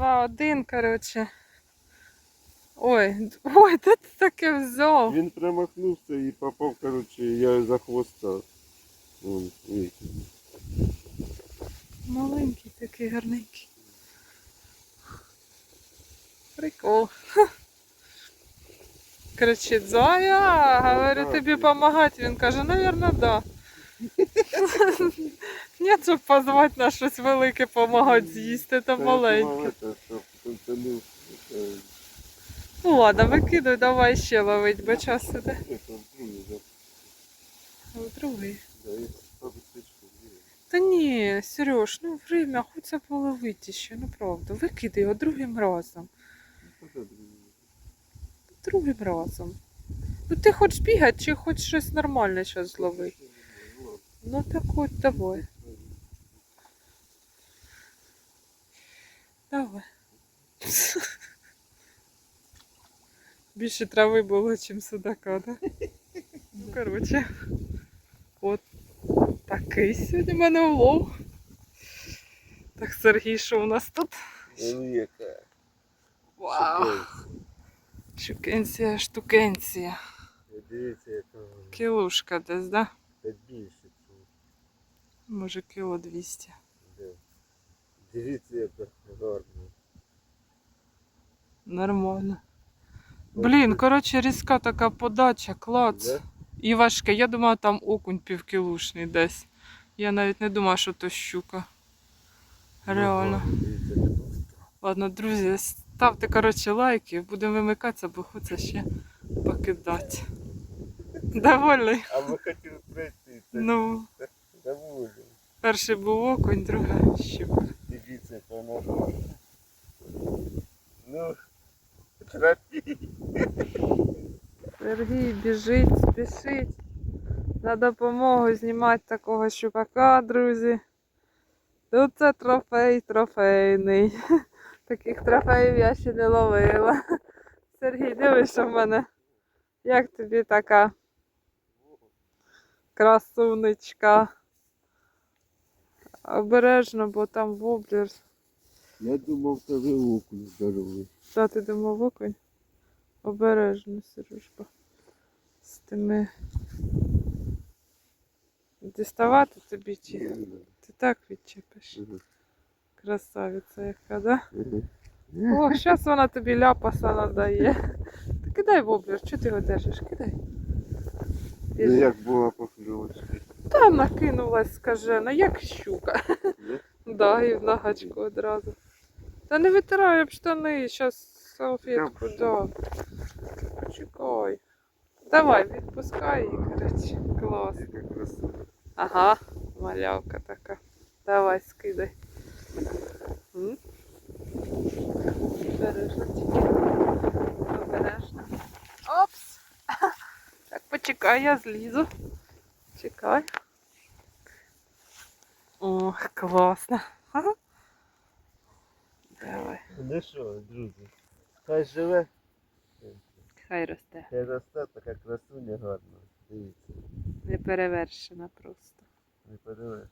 два, один, коротше. Ой, ой, де ти таке взяв? Він промахнувся і попав, коротше, я за хвоста. Вон. Маленький такий гарненький. Прикол. Кричить, Зоя, говорю, тобі допомагати. Він каже, навірно, да. Ні, щоб позвати на щось велике, допомагати з'їсти, Та маленьке. це, Ну ладно, викидуй, давай ще ловить, бо час іде. це ну, другий. Та ні, Сереж, ну время, хочеться половити ще, ну правда. Викидай його другим разом. Ну. Другим разом. Ну ти хочеш бігати чи хочеш щось нормальне зараз зловити? Ну так от давай. Давай. Більше трави було, ніж судака, да? Ну, коротше. От такий сьогодні в мене улов. Так, Сергій, що у нас тут? Велика. Вау! Штукенція, штукенція. Дивіться, яка вона. Кілушка десь, да? Та більше тут. Може кіло 200. Дивіться, яка гарна. Нормально. Блін, коротше, різка така подача, клац. Да? І важке. Я думала, там окунь півкілушний десь. Я навіть не думала, що то щука. Реально. Ладно, друзі, ставте коротше лайки, будемо вимикатися, бо хочеться ще покидати. Довольний. А ми хотіли пройти. Ну, Доволі. перший був окунь, друга щука. Дивіться, яка вона гарна. Ну, тропі. Сергій біжить, спішить. На допомогу знімати такого щупака, друзі. Тут це трофей трофейний. Таких трофеїв я ще не ловила. Сергій, дивись, в мене. Як тобі така красунечка? Обережно, бо там воблер. Я думав, це ви окунь здоровий. Що ти думав окунь? Обережно, Сережка. З тими. Діставати тобі чи ти так відчепиш? Красавиця яка, да? О, зараз вона тобі ляпаса надає. Ти кидай воблер, чого ти його держиш? Кидай. Ну як була покльовочка? Та накинулась, скажена, як щука. Да, і в нагачку одразу. Та не витирай об штани, зараз салфетку, да. Чекай. Давай, відпускай її, коротше. Клас. Яка красива. Ага, малявка така. Давай, скидай. М? Обережно тільки. Обережно. Опс! Так, почекай, я злізу. Чекай. О, класно. Ага. Ну що, друзі, хай живе, Хай росте. хай росте така красуня гарна. Дивіться, Не перевершена просто. не перевершена.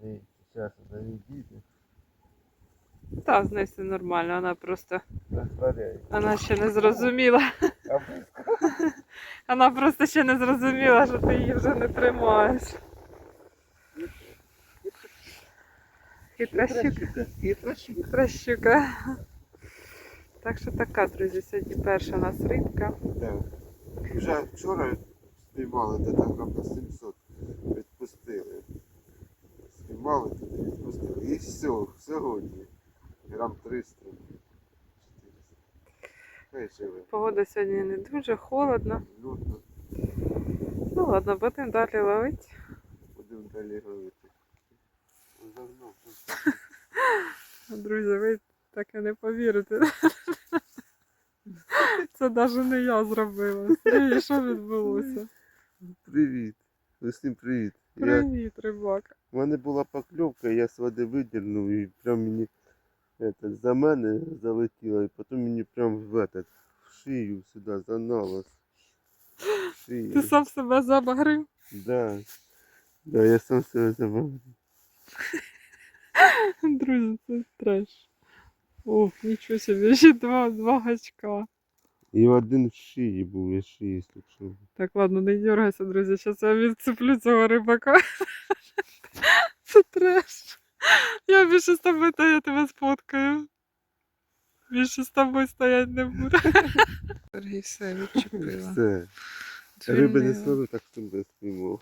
Дивіться, зараз відійде, Та з нею все нормально, вона просто. Вона ще не зрозуміла. Вона просто ще не зрозуміла, що ти її вже не тримаєш. Хитра щука. Хитра щука. Хитра щука. Так що така, друзі, сьогодні перша у нас рибка. Так. Вже вчора спіймали де там грам 700. Відпустили. Спіймали туди, відпустили. І все, сьогодні. Грам 300. 400. Погода сьогодні не дуже холодно. Лютно. Ну ладно, будемо далі ловити. Будемо далі говорити. Друзі, ви так і не повірите. Це навіть не я зробила. Сергій, що відбулося? Привіт. Усім привіт. Я... Привіт, рибака. У мене була покльовка, я з води видернув і прям мені это, за мене залетіло, і потім мені прям в, этот, в шию сюди заналось. В. Ти сам себе забагрив? Да. Да, я сам себе забав. Друзі, це треш. Ох, нічого собі, ще два, два гачка. І один в шиї був, я шиї слухав. Так, ладно, не дергайся, друзі. Зараз я відцеплю цього рибака. Це треш. Я більше з тобою та я тебе сфоткаю. Більше з тобою стоять не буду. Сергій все відчепила. Все. Риби не Звільнила. так себе спіймав.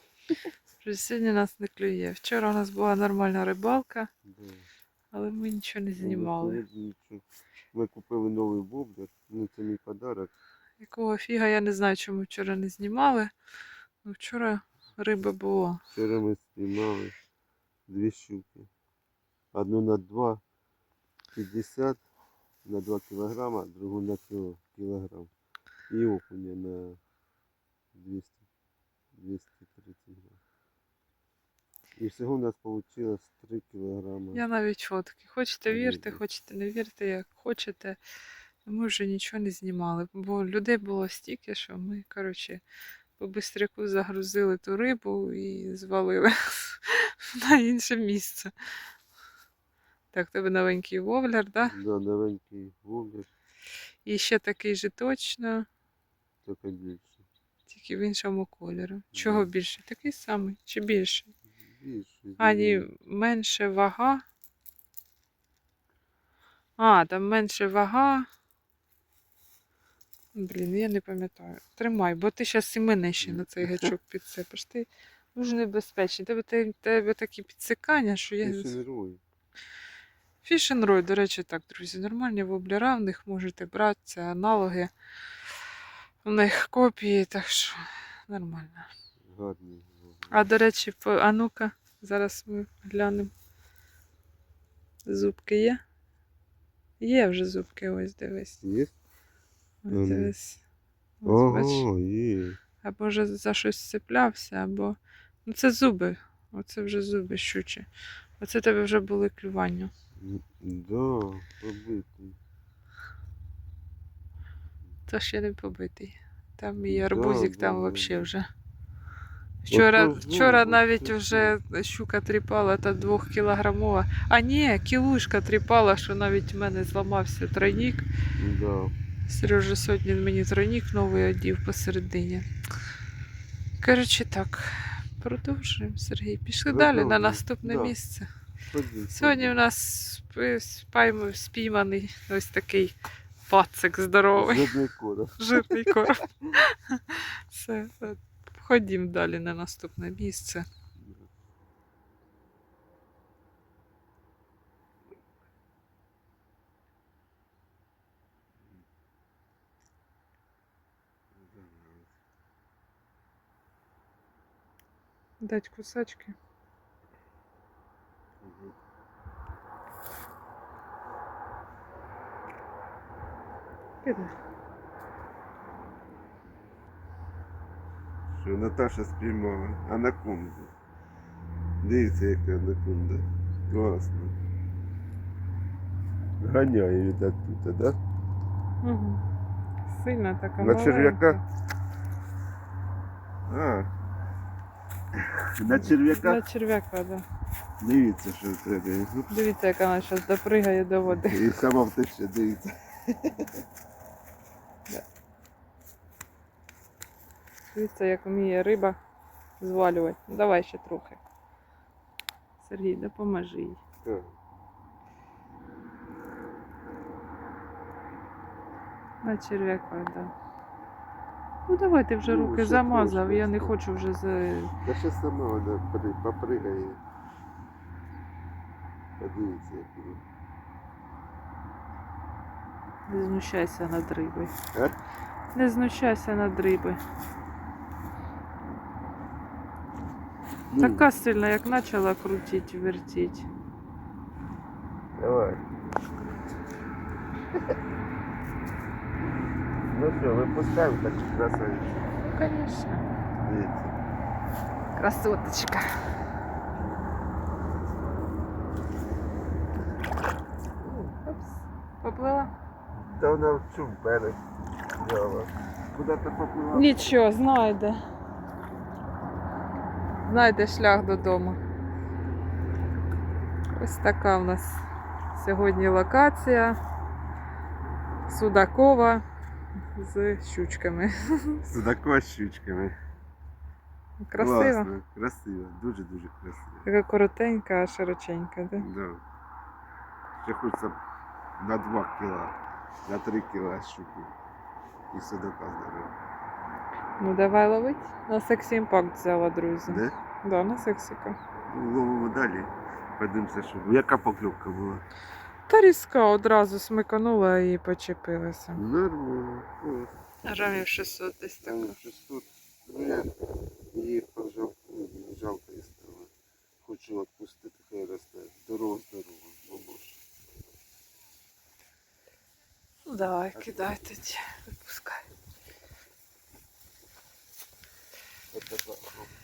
Вже Сьогодні нас не клює. Вчора у нас була нормальна рибалка, але ми нічого не Ну, знімали. сьогодні. Ми купили новий воблер, ну це мій подарок. Якого фіга я не знаю, чому вчора не знімали. Ну, вчора риба була. Вчора ми спіймали дві щуки. Одну на 2 50 на 2 кілограма, другу на 3 кілограм. І окуня на 200, 230 грам. І всього у нас вийшло 3 кілограма. Я навіть фотки. Хочете вірте, хочете не вірте, як хочете. Ми вже нічого не знімали, бо людей було стільки, що ми, коротше, по бистряку загрузили ту рибу і звалили на інше місце. Так, тебе новенький вовляр, да? Да, новенький воблер, І ще такий же точно, тільки більше. тільки в іншому кольору. Чого Да. більше? Такий самий чи більший? Більше. А, ні, зелений. менше вага. А, там менше вага. Блін, я не пам'ятаю. Тримай, бо ти зараз і мене ще на цей гачок підцепиш. Ти дуже небезпечний. Тебе, те- тебе такі підсикання, що я. Фішенрой, до речі, так, друзі, нормальні воблера, в них можете брати, це аналоги. В них копії, так що нормально. Гарний. А до речі, а ну-ка, зараз ми глянемо. Зубки є? Є вже зубки, ось дивись. Є? Ось Ем. дивись. Ось. Ого, є. Або вже за щось цеплявся, або. Ну це зуби. Оце вже зуби щучі. Оце тебе вже були клювання. Да, побитий. Та ще не побитий. Там і арбузик, да, там да, взагалі вже. Вчора, Ото вчора навіть вже щука тріпала та двохкілограмова. А ні, кілушка тріпала, що навіть в мене зламався тройник. Да. Сережа Сотнін мені тройник новий одів посередині. Коротше так, продовжуємо, Сергій. Пішли далі на наступне да. місце. місце. Сьогодні у нас спаймо- спійманий ось такий пацик здоровий, Жодний короб. жирний короб. Все, ходім далі на наступне місце. Дать кусачки. Піде. Що Наташа спіймала анаконду. Дивіться, яка анаконда. Класно. Ганяє від тут, да? Угу. Сильна така На маленька. черв'яка? А. На черв'яка? На черв'яка, так. Да. Дивіться, що тебе. Дивіться, як вона зараз допригає до води. І сама втече, дивіться. Дивіться, як вміє риба звалювати. Ну, давай ще трохи. Сергій, допоможи їй. Так. На черв'яка, так. Да. Ну давай ти вже Ну, руки ще замазав, трошки я не хочу вже за. Та ще сама вона при- попригає. Подивіться, як вона. Не знущайся над рибою. А? Не знущайся над рибою. Така сильна, як почала крутити, вертіть. Давай. Ну що, випускаємо таку красавицю. Ну, звісно. Дивіться. Красоточка. Опс. Поплила? Та вона в чум берег. взяла. Куди ти поплила? Нічого, знайде. Знайде шлях додому. Ось така в нас сьогодні локація. Судакова з щучками. Судакова з щучками. Красиво. Класно, красиво, дуже-дуже красиво. Така коротенька, а широченька, да? Да. Ще хочеться на 2 кіла, на 3 кіла щуки. І судака здоров'я. Ну давай ловить. На сексі імпакт взяла, друзі. Де? Да, на сексіка. Ловимо далі. Подивимося, що. Яка покльовка була? Та різка одразу смиканула і почепилася. Нормально. О, Грамів 600 десь там 600. Ну, я її пожав, ну, жалко її стало. Хочу відпустити, хай росте. Здорово, здорово, бабуш. Ну давай, кидай тоді, випускай. От така. о.